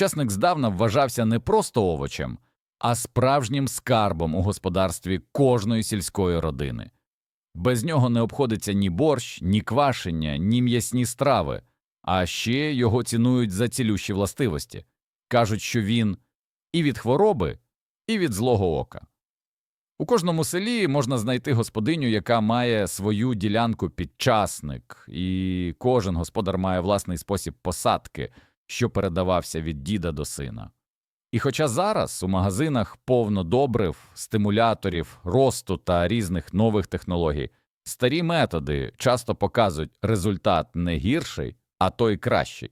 Часник здавна вважався не просто овочем, а справжнім скарбом у господарстві кожної сільської родини. Без нього не обходиться ні борщ, ні квашення, ні м'ясні страви, а ще його цінують за цілющі властивості. Кажуть, що він і від хвороби, і від злого ока. У кожному селі можна знайти господиню, яка має свою ділянку під часник, і кожен господар має власний спосіб посадки, що передавався від діда до сина. І хоча зараз у магазинах повно добрив, стимуляторів, росту та різних нових технологій, старі методи часто показують результат не гірший, а той кращий.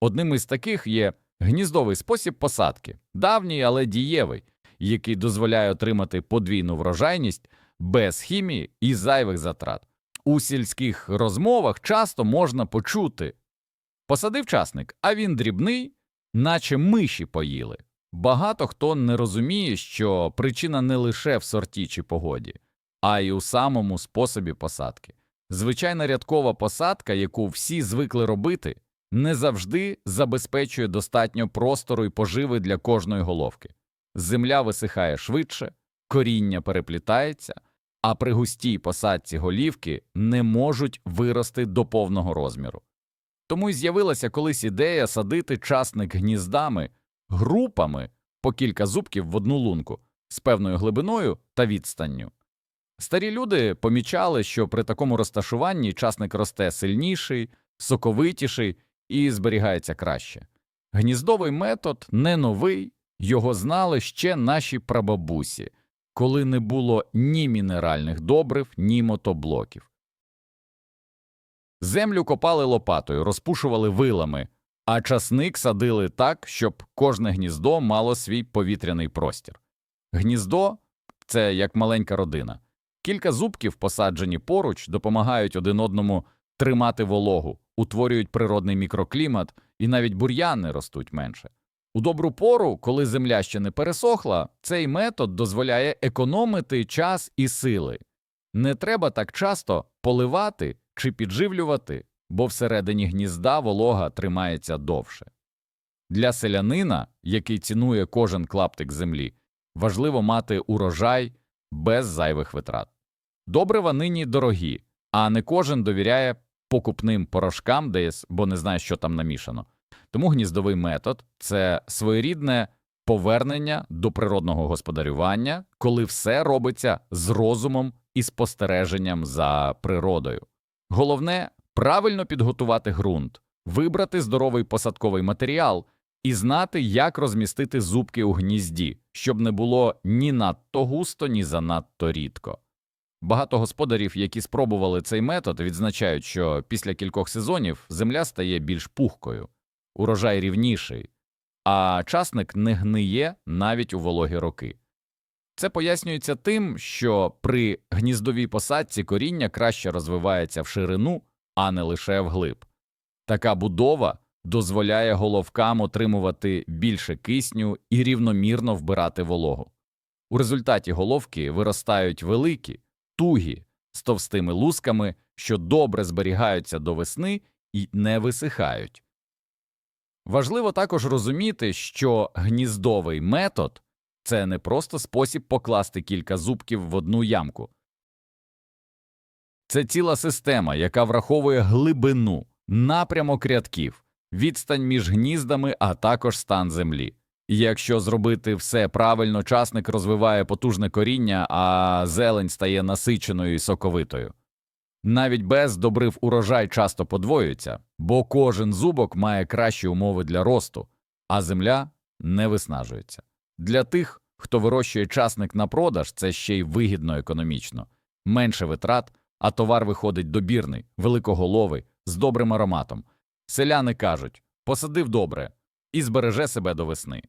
Одним із таких є гніздовий спосіб посадки, давній, але дієвий, який дозволяє отримати подвійну врожайність без хімії і зайвих затрат. У сільських розмовах часто можна почути посадив часник, а він дрібний, наче миші поїли. Багато хто не розуміє, що причина не лише в сорті чи погоді, а й у самому способі посадки. Звичайна рядкова посадка, яку всі звикли робити, не завжди забезпечує достатньо простору і поживи для кожної головки. Земля висихає швидше, коріння переплітається, а при густій посадці голівки не можуть вирости до повного розміру. Тому й з'явилася колись ідея садити часник гніздами, групами по кілька зубків в одну лунку з певною глибиною та відстанню. Старі люди помічали, що при такому розташуванні часник росте сильніший, соковитіший і зберігається краще. Гніздовий метод не новий, його знали ще наші прабабусі, коли не було ні мінеральних добрив, ні мотоблоків. Землю копали лопатою, розпушували вилами, а часник садили так, щоб кожне гніздо мало свій повітряний простір. Гніздо це як маленька родина. Кілька зубків, посаджені поруч, допомагають один одному тримати вологу, утворюють природний мікроклімат, і навіть бур'яни ростуть менше. У добру пору, коли земля ще не пересохла, цей метод дозволяє економити час і сили. Не треба так часто поливати чи підживлювати, бо всередині гнізда волога тримається довше. Для селянина, який цінує кожен клаптик землі, важливо мати урожай без зайвих витрат. Добрива нині дорогі, а не кожен довіряє покупним порошкам десь, бо не знає, що там намішано. Тому гніздовий метод це своєрідне повернення до природного господарювання, коли все робиться з розумом і спостереженням за природою. Головне правильно підготувати ґрунт, вибрати здоровий посадковий матеріал і знати, як розмістити зубки у гнізді, щоб не було ні надто густо, ні занадто рідко. Багато господарів, які спробували цей метод, відзначають, що після кількох сезонів земля стає більш пухкою, урожай рівніший, а часник не гниє навіть у вологі роки. Це пояснюється тим, що при гніздовій посадці коріння краще розвивається в ширину, а не лише вглиб. Така будова дозволяє головкам отримувати більше кисню і рівномірно вбирати вологу. У результаті головки виростають великі, тугі, з товстими лусками, що добре зберігаються до весни і не висихають. Важливо також розуміти, що гніздовий метод це не просто спосіб покласти кілька зубків в одну ямку. Це ціла система, яка враховує глибину, напрямок рядків, відстань між гніздами, а також стан землі. І якщо зробити все правильно, часник розвиває потужне коріння, а зелень стає насиченою і соковитою. Навіть без добрив урожай часто подвоюється, бо кожен зубок має кращі умови для росту, а земля не виснажується. Для тих, хто вирощує часник на продаж, це ще й вигідно економічно, менше витрат, а товар виходить добірний, великоголовий, з добрим ароматом. Селяни кажуть посадив добре і збереже себе до весни.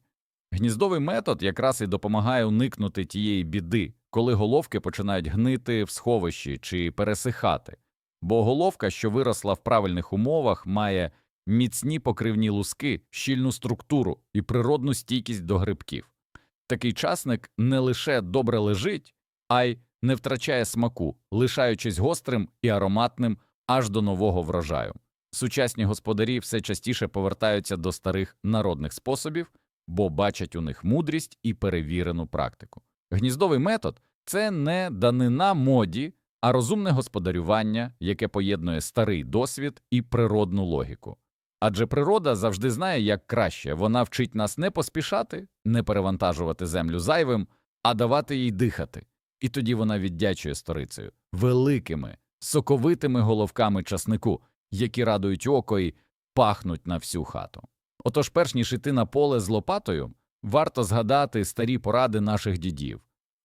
Гніздовий метод якраз і допомагає уникнути тієї біди, коли головки починають гнити в сховищі чи пересихати, бо головка, що виросла в правильних умовах, має міцні покривні луски, щільну структуру і природну стійкість до грибків. Такий часник не лише добре лежить, а й не втрачає смаку, лишаючись гострим і ароматним аж до нового врожаю. Сучасні господарі все частіше повертаються до старих народних способів, бо бачать у них мудрість і перевірену практику. Гніздовий метод це не данина моді, а розумне господарювання, яке поєднує старий досвід і природну логіку. Адже природа завжди знає, як краще вона вчить нас не поспішати, не перевантажувати землю зайвим, а давати їй дихати. І тоді вона віддячує сторицею великими, соковитими головками часнику, які радують око і пахнуть на всю хату. Отож, перш ніж іти на поле з лопатою, варто згадати старі поради наших дідів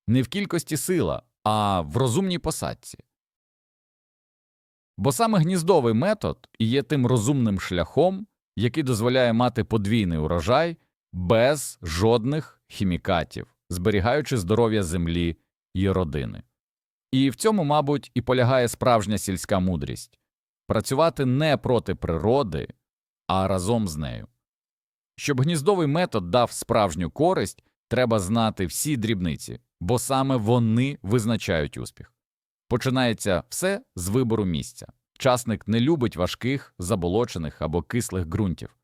не в кількості сила, а в розумній посадці. Бо саме гніздовий метод і є тим розумним шляхом, який дозволяє мати подвійний урожай без жодних хімікатів, зберігаючи здоров'я землі і родини. І в цьому, мабуть, і полягає справжня сільська мудрість працювати не проти природи, а разом з нею. Щоб гніздовий метод дав справжню користь, треба знати всі дрібниці, бо саме вони визначають успіх. Починається все з вибору місця. Часник не любить важких, заболочених або кислих ґрунтів.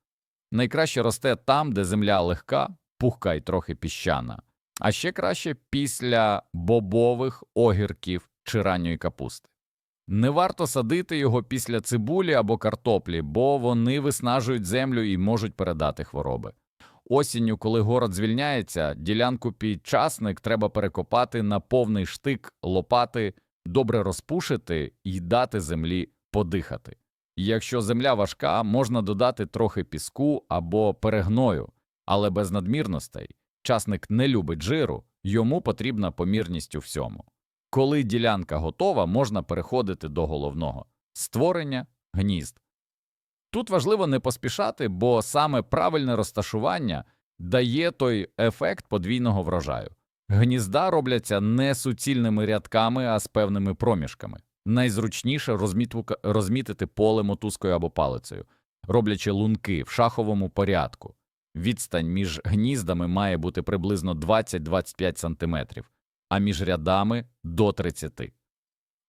Найкраще росте там, де земля легка, пухка й трохи піщана, а ще краще після бобових огірків чи ранньої капусти. Не варто садити його після цибулі або картоплі, бо вони виснажують землю і можуть передати хвороби. Осінню, коли город звільняється, ділянку під часник треба перекопати на повний штик лопати, добре розпушити і дати землі подихати. Якщо земля важка, можна додати трохи піску або перегною, але без надмірностей. Часник не любить жиру, йому потрібна помірність у всьому. Коли ділянка готова, можна переходити до головного створення гнізд. Тут важливо не поспішати, бо саме правильне розташування дає той ефект подвійного врожаю. Гнізда робляться не суцільними рядками, а з певними проміжками. Найзручніше розмітити поле мотузкою або палицею, роблячи лунки в шаховому порядку. Відстань між гніздами має бути приблизно 20-25 см, а між рядами до 30.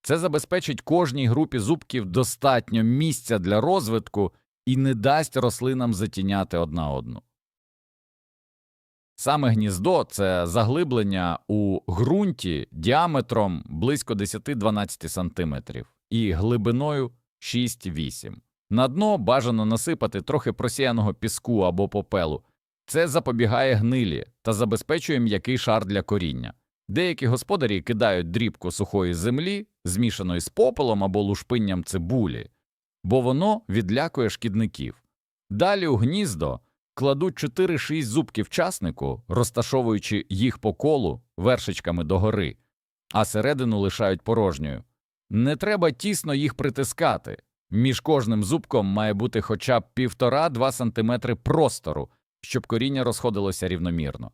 Це забезпечить кожній групі зубків достатньо місця для розвитку і не дасть рослинам затіняти одна одну. Саме гніздо це заглиблення у ґрунті діаметром близько 10-12 см і глибиною 6-8. На дно бажано насипати трохи просіяного піску або попелу. Це запобігає гнилі та забезпечує м'який шар для коріння. Деякі господарі кидають дрібку сухої землі, змішаної з попелом або лушпинням цибулі, бо воно відлякує шкідників. Далі у гніздо кладуть 4-6 зубків часнику, розташовуючи їх по колу вершечками догори, а середину лишають порожньою. Не треба тісно їх притискати. Між кожним зубком має бути хоча б 1,5-2 см простору, щоб коріння розходилося рівномірно.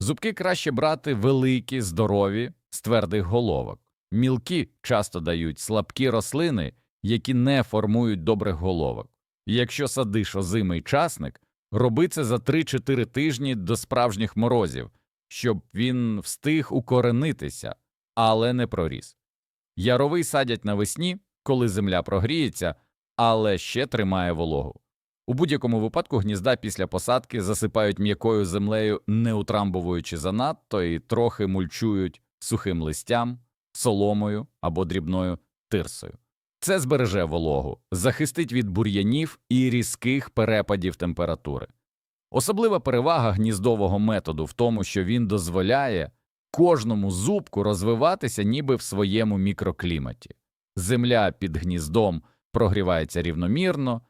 Зубки краще брати великі, здорові, з твердих головок. Мілкі часто дають слабкі рослини, які не формують добрих головок. Якщо садиш озимий часник, роби це за 3-4 тижні до справжніх морозів, щоб він встиг укоренитися, але не проріс. Яровий садять навесні, коли земля прогріється, але ще тримає вологу. У будь-якому випадку гнізда після посадки засипають м'якою землею, не утрамбовуючи занадто, і трохи мульчують сухим листям, соломою або дрібною тирсою. Це збереже вологу, захистить від бур'янів і різких перепадів температури. Особлива перевага гніздового методу в тому, що він дозволяє кожному зубку розвиватися ніби в своєму мікрокліматі. Земля під гніздом прогрівається рівномірно,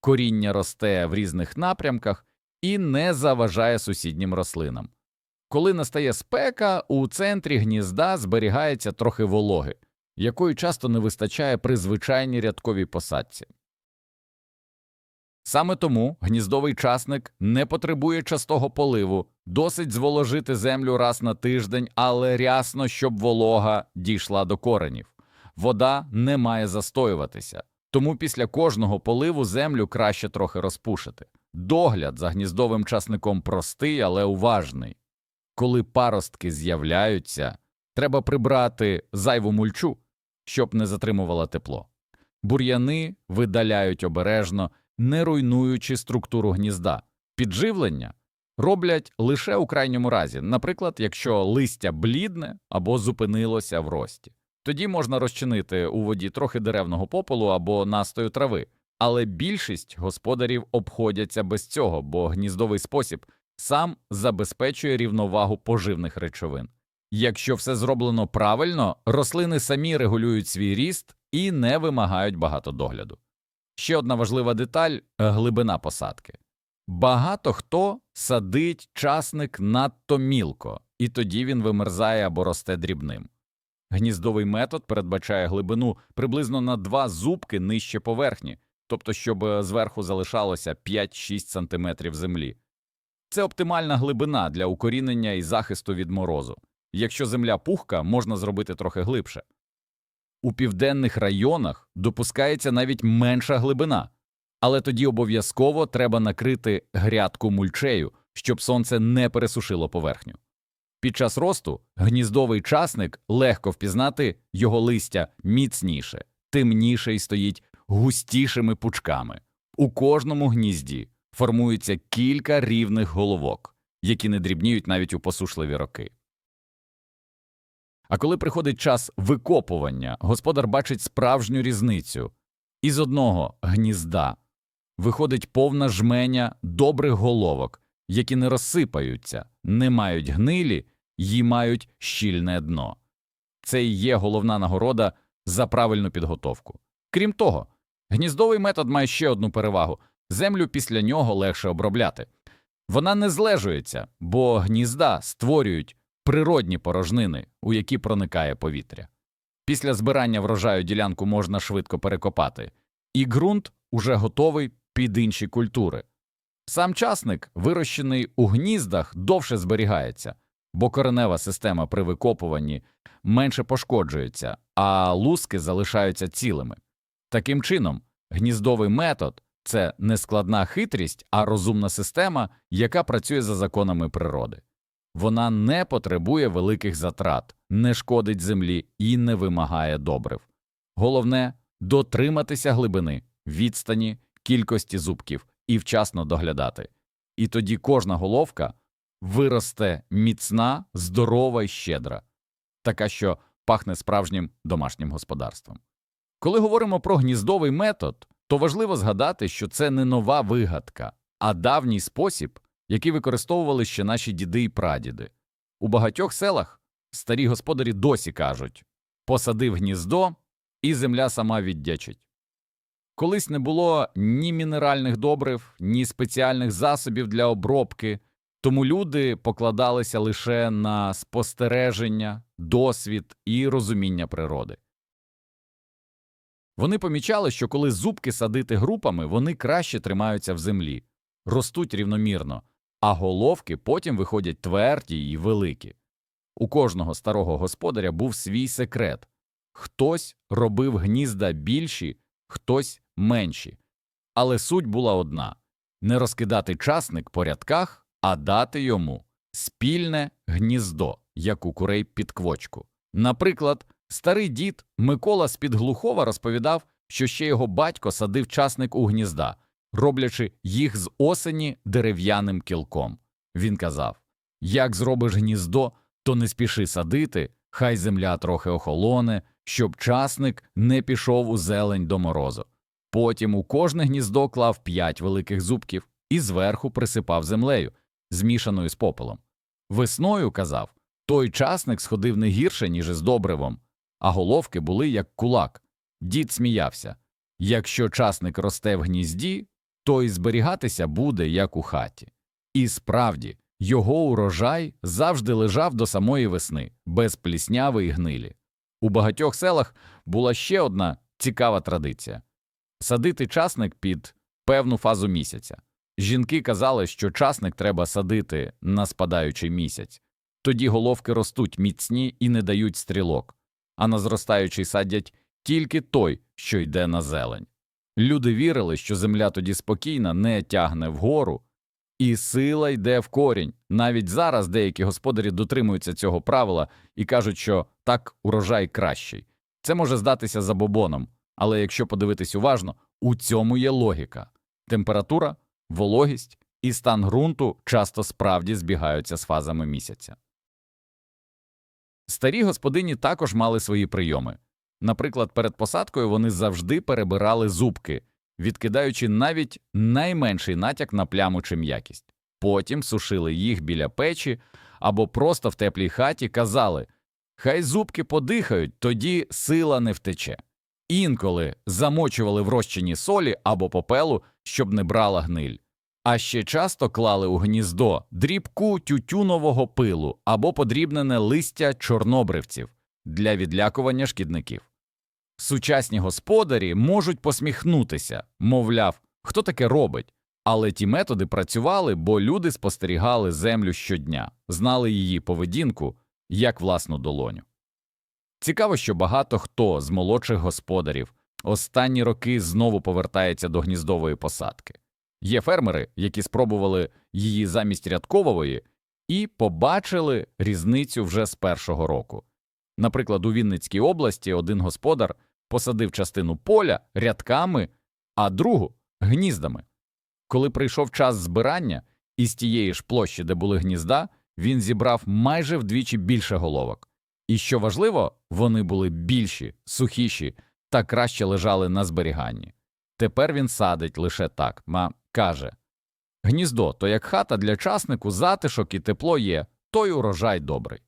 коріння росте в різних напрямках і не заважає сусіднім рослинам. Коли настає спека, у центрі гнізда зберігається трохи вологи, якої часто не вистачає при звичайній рядковій посадці. Саме тому гніздовий часник не потребує частого поливу, досить зволожити землю раз на тиждень, але рясно, щоб волога дійшла до коренів. Вода не має застоюватися, тому після кожного поливу землю краще трохи розпушити. Догляд за гніздовим часником простий, але уважний. Коли паростки з'являються, треба прибрати зайву мульчу, щоб не затримувала тепло. Бур'яни видаляють обережно, не руйнуючи структуру гнізда. Підживлення роблять лише у крайньому разі, наприклад, якщо листя блідне або зупинилося в рості. Тоді можна розчинити у воді трохи деревного попелу або настою трави, але більшість господарів обходяться без цього, бо гніздовий спосіб сам забезпечує рівновагу поживних речовин. Якщо все зроблено правильно, рослини самі регулюють свій ріст і не вимагають багато догляду. Ще одна важлива деталь глибина посадки. Багато хто садить часник надто мілко, і тоді він вимерзає або росте дрібним. Гніздовий метод передбачає глибину приблизно на два зубки нижче поверхні, тобто щоб е, зверху залишалося 5-6 см землі. Це оптимальна глибина для укорінення і захисту від морозу. Якщо земля пухка, можна зробити трохи глибше. У південних районах допускається навіть менша глибина, але тоді обов'язково треба накрити грядку мульчею, щоб сонце не пересушило поверхню. Під час росту гніздовий часник легко впізнати його листя міцніше, темніше й стоїть густішими пучками. У кожному гнізді формується кілька рівних головок, які не дрібніють навіть у посушливі роки. А коли приходить час викопування, господар бачить справжню різницю. Із одного гнізда виходить повна жменя добрих головок, які не розсипаються, не мають гнилі й мають щільне дно. Це і є головна нагорода за правильну підготовку. Крім того, гніздовий метод має ще одну перевагу землю після нього легше обробляти. Вона не злежується, бо гнізда створюють природні порожнини, у які проникає повітря. Після збирання врожаю ділянку можна швидко перекопати, і ґрунт уже готовий під інші культури. Сам часник, вирощений у гніздах, довше зберігається, бо коренева система при викопуванні менше пошкоджується, а луски залишаються цілими. Таким чином, гніздовий метод це не складна хитрість, а розумна система, яка працює за законами природи. Вона не потребує великих затрат, не шкодить землі і не вимагає добрив. Головне дотриматися глибини, відстані, кількості зубків і вчасно доглядати. І тоді кожна головка виросте міцна, здорова і щедра, така, що пахне справжнім домашнім господарством. Коли говоримо про гніздовий метод, то важливо згадати, що це не нова вигадка, а давній спосіб, який використовували ще наші діди і прадіди. У багатьох селах старі господарі досі кажуть посадив гніздо, і земля сама віддячить. Колись не було ні мінеральних добрив, ні спеціальних засобів для обробки, тому люди покладалися лише на спостереження, досвід і розуміння природи. Вони помічали, що коли зубки садити групами, вони краще тримаються в землі, ростуть рівномірно, а головки потім виходять тверді і великі. У кожного старого господаря був свій секрет хтось робив гнізда більші, хтось менші. Але суть була одна не розкидати часник по рядках, а дати йому спільне гніздо, як у курей під квочку. Наприклад, старий дід Микола з-під Глухова розповідав, що ще його батько садив часник у гнізда, роблячи їх з осені дерев'яним кілком. Він казав як зробиш гніздо, то не спіши садити, хай земля трохи охолоне, щоб часник не пішов у зелень до морозу. Потім у кожне гніздо клав п'ять великих зубків і зверху присипав землею, змішаною з попелом. Весною казав той часник сходив не гірше, ніж із добривом, а головки були як кулак. Дід сміявся якщо часник росте в гнізді, то й зберігатися буде, як у хаті. І справді, його урожай завжди лежав до самої весни, без плісняви й гнилі. У багатьох селах була ще одна цікава традиція садити часник під певну фазу місяця. Жінки казали, що часник треба садити на спадаючий місяць, тоді головки ростуть міцні і не дають стрілок, а на зростаючий садять тільки той, що йде на зелень. Люди вірили, що земля тоді спокійна, не тягне вгору, і сила йде в корінь. Навіть зараз деякі господарі дотримуються цього правила і кажуть, що так урожай кращий. Це може здатися забобоном, Але якщо подивитись уважно, у цьому є логіка. Температура, вологість і стан ґрунту часто справді збігаються з фазами місяця. Старі господині також мали свої прийоми. Наприклад, перед посадкою вони завжди перебирали зубки, відкидаючи навіть найменший натяк на пляму чи м'якість. Потім сушили їх біля печі або просто в теплій хаті казали Хай зубки подихають, тоді сила не втече. Інколи замочували в розчині солі або попелу, щоб не брала гниль. А ще часто клали у гніздо дрібку тютюнового пилу або подрібнене листя чорнобривців для відлякування шкідників. Сучасні господарі можуть посміхнутися, мовляв, хто таке робить, але ті методи працювали, бо люди спостерігали землю щодня, знали її поведінку як власну долоню. Цікаво, що багато хто з молодших господарів останні роки знову повертається до гніздової посадки. Є фермери, які спробували її замість рядкової і побачили різницю вже з першого року. Наприклад, у Вінницькій області один господар посадив частину поля рядками, а другу гніздами. Коли прийшов час збирання, із тієї ж площі, де були гнізда, він зібрав майже вдвічі більше головок. І що важливо, вони були більші, сухіші та краще лежали на зберіганні. Тепер він садить лише так, ма каже Гніздо то як хата для часнику, затишок і тепло є, той урожай добрий.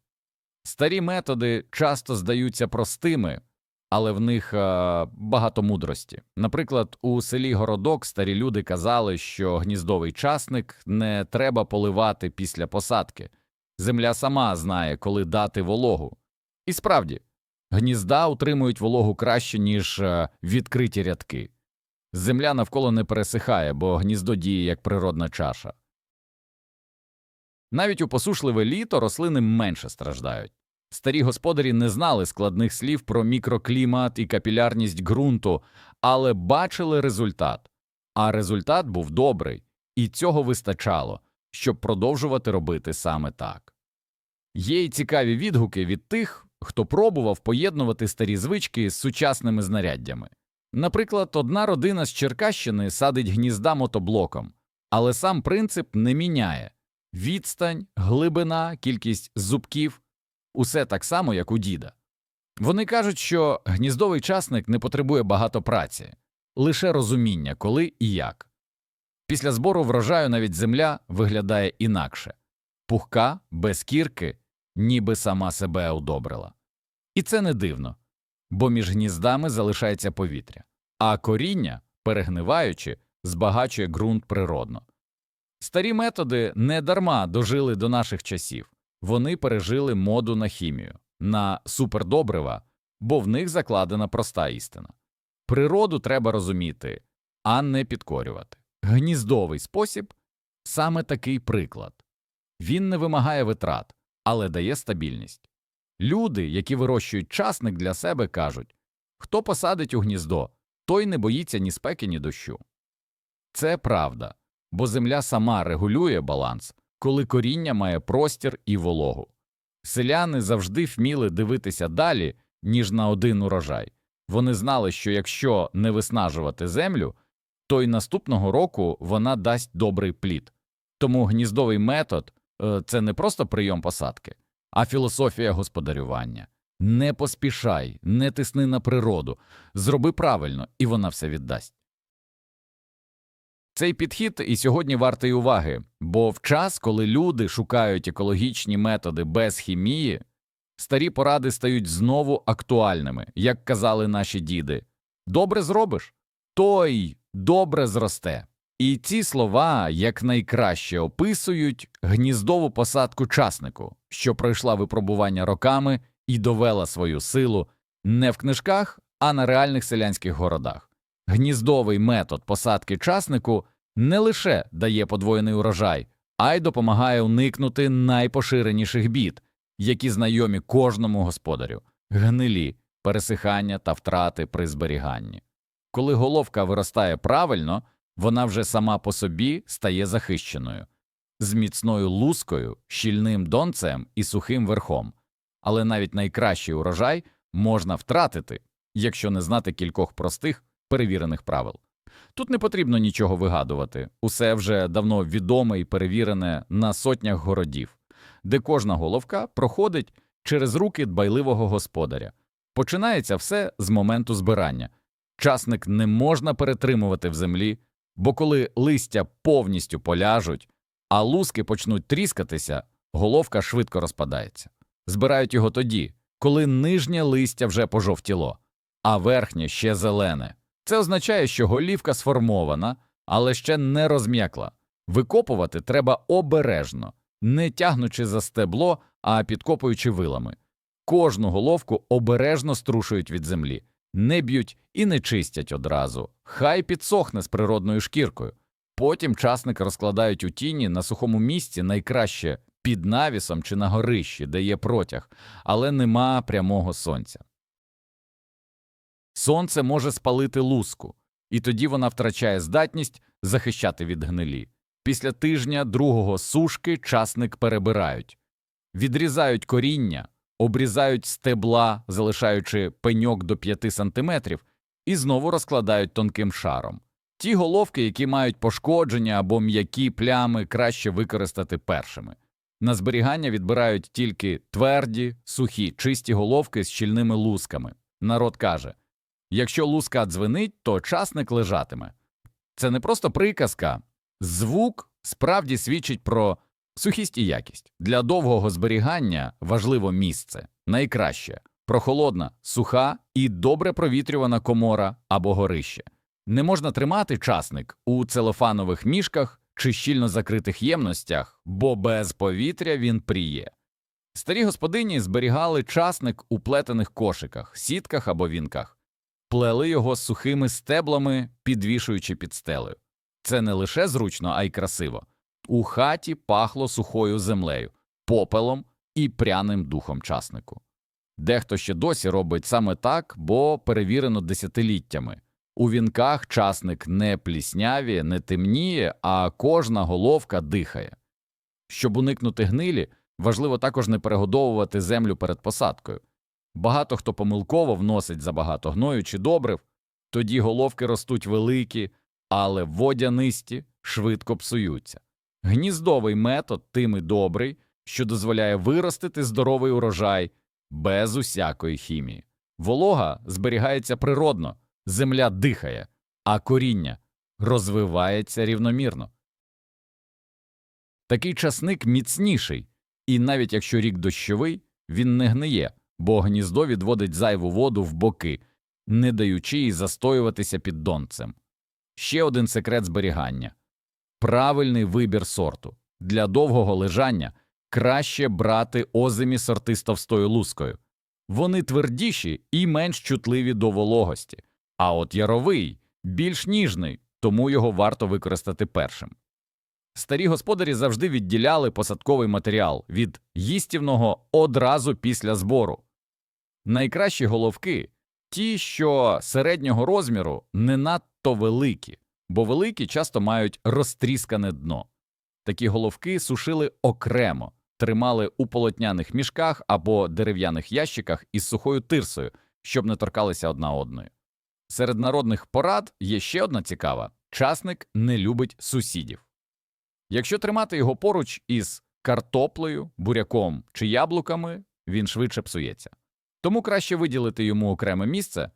Старі методи часто здаються простими, але в них е, багато мудрості. Наприклад, у селі Городок старі люди казали, що гніздовий часник не треба поливати після посадки. Земля сама знає, коли дати вологу. І справді, гнізда утримують вологу краще, ніж е, відкриті рядки. Земля навколо не пересихає, бо гніздо діє як природна чаша. Навіть у посушливе літо рослини менше страждають. Старі господарі не знали складних слів про мікроклімат і капілярність ґрунту, але бачили результат. А результат був добрий, і цього вистачало, щоб продовжувати робити саме так. Є й цікаві відгуки від тих, хто пробував поєднувати старі звички з сучасними знаряддями. Наприклад, одна родина з Черкащини садить гнізда мотоблоком, але сам принцип не міняє відстань, глибина, кількість зубків усе так само, як у діда. Вони кажуть, що гніздовий часник не потребує багато праці, лише розуміння, коли і як. Після збору врожаю навіть земля виглядає інакше пухка, без кірки, ніби сама себе удобрила. І це не дивно, бо між гніздами залишається повітря, а коріння, перегниваючи, збагачує ґрунт природно. Старі методи не дарма дожили до наших часів вони пережили моду на хімію, на супердобрива, бо в них закладена проста істина. Природу треба розуміти, а не підкорювати. Гніздовий спосіб саме такий приклад він не вимагає витрат, але дає стабільність. Люди, які вирощують часник для себе, кажуть хто посадить у гніздо, той не боїться ні спеки, ні дощу. Це правда, бо земля сама регулює баланс, коли коріння має простір і вологу. Селяни завжди вміли дивитися далі, ніж на один урожай. Вони знали, що якщо не виснажувати землю, то й наступного року вона дасть добрий плід. Тому гніздовий метод е, це не просто прийом посадки, а філософія господарювання. Не поспішай, не тисни на природу, зроби правильно, і вона все віддасть. Цей підхід і сьогодні вартий уваги, бо в час, коли люди шукають екологічні методи без хімії, старі поради стають знову актуальними, як казали наші діди. Добре зробиш, той добре зросте. І ці слова якнайкраще описують гніздову посадку часнику, що пройшла випробування роками і довела свою силу не в книжках, а на реальних селянських городах. Гніздовий метод посадки часнику не лише дає подвоєний урожай, а й допомагає уникнути найпоширеніших бід, які знайомі кожному господарю гнилі, пересихання та втрати при зберіганні. Коли головка виростає правильно, вона вже сама по собі стає захищеною, з міцною лускою, щільним донцем і сухим верхом, але навіть найкращий урожай можна втратити, якщо не знати кількох простих перевірених правил. Тут не потрібно нічого вигадувати, усе вже давно відоме і перевірене на сотнях городів, де кожна головка проходить через руки дбайливого господаря. Починається все з моменту збирання. Часник не можна перетримувати в землі, бо коли листя повністю поляжуть, а луски почнуть тріскатися, головка швидко розпадається. Збирають його тоді, коли нижнє листя вже пожовтіло, а верхнє ще зелене. Це означає, що голівка сформована, але ще не розм'якла. Викопувати треба обережно, не тягнучи за стебло, а підкопуючи вилами. Кожну головку обережно струшують від землі, не б'ють і не чистять одразу. Хай підсохне з природною шкіркою. Потім часник розкладають у тіні на сухому місці найкраще під навісом чи на горищі, де є протяг, але нема прямого сонця. Сонце може спалити луску, і тоді вона втрачає здатність захищати від гнилі. Після тижня другого сушки часник перебирають, відрізають коріння, обрізають стебла, залишаючи пеньок до 5 сантиметрів, і знову розкладають тонким шаром. Ті головки, які мають пошкодження або м'які плями, краще використати першими. На зберігання відбирають тільки тверді, сухі, чисті головки з щільними лусками. Народ каже якщо луска дзвенить, то часник лежатиме. Це не просто приказка, звук справді свідчить про сухість і якість. Для довгого зберігання важливо місце найкраще прохолодна, суха і добре провітрювана комора або горище. Не можна тримати часник у целофанових мішках чи щільно закритих ємностях, бо без повітря він пріє. Старі господині зберігали часник у плетених кошиках, сітках або вінках, плели його сухими стеблами, підвішуючи під стелею. Це не лише зручно, а й красиво. У хаті пахло сухою землею, попелом і пряним духом часнику. Дехто ще досі робить саме так, бо перевірено десятиліттями. У вінках часник не пліснявіє, не темніє, а кожна головка дихає. Щоб уникнути гнилі, важливо також не перегодовувати землю перед посадкою. Багато хто помилково вносить забагато гною чи добрив, тоді головки ростуть великі, але водянисті швидко псуються. Гніздовий метод тим і добрий, що дозволяє виростити здоровий урожай без усякої хімії. Волога зберігається природно, земля дихає, а коріння розвивається рівномірно. Такий часник міцніший, і навіть якщо рік дощовий, він не гниє, бо гніздо відводить зайву воду в боки, не даючи їй застоюватися під донцем. Ще один секрет зберігання правильний вибір сорту. Для довгого лежання краще брати озимі сорти з товстою лускою. Вони твердіші і менш чутливі до вологості, а от яровий більш ніжний, тому його варто використати першим. Старі господарі завжди відділяли посадковий матеріал від їстівного одразу після збору. Найкращі головки ті, що середнього розміру не надто великі, бо великі часто мають розтріскане дно. Такі головки сушили окремо, тримали у полотняних мішках або дерев'яних ящиках із сухою тирсою, щоб не торкалися одна одної. Серед народних порад є ще одна цікава часник не любить сусідів. Якщо тримати його поруч із картоплею, буряком чи яблуками, він швидше псується. Тому краще виділити йому окреме місце.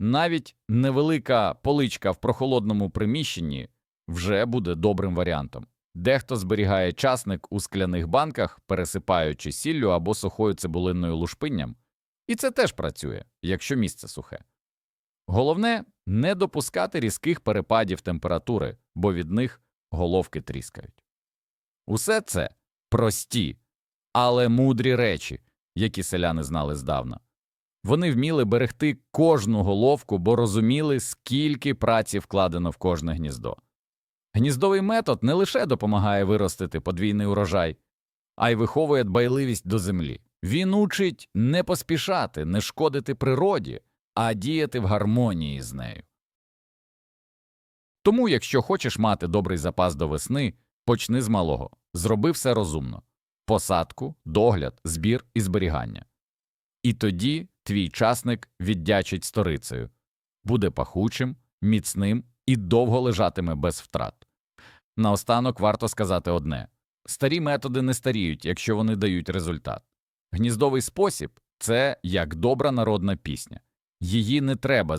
Навіть невелика поличка в прохолодному приміщенні вже буде добрим варіантом. Дехто зберігає часник у скляних банках, пересипаючи сіллю або сухою цибулинною лушпинням, і це теж працює, якщо місце сухе. Головне не допускати різких перепадів температури, бо від них головки тріскають. Усе це прості, але мудрі речі, які селяни знали здавна. Вони вміли берегти кожну головку, бо розуміли, скільки праці вкладено в кожне гніздо. Гніздовий метод не лише допомагає виростити подвійний урожай, а й виховує дбайливість до землі. Він учить не поспішати, не шкодити природі, а діяти в гармонії з нею. Тому, якщо хочеш мати добрий запас до весни, почни з малого, зроби все розумно посадку, догляд, збір і зберігання. І тоді твій часник віддячить сторицею. Буде пахучим, міцним і довго лежатиме без втрат. Наостанок варто сказати одне старі методи не старіють, якщо вони дають результат. Гніздовий спосіб це як добра народна пісня. Її не треба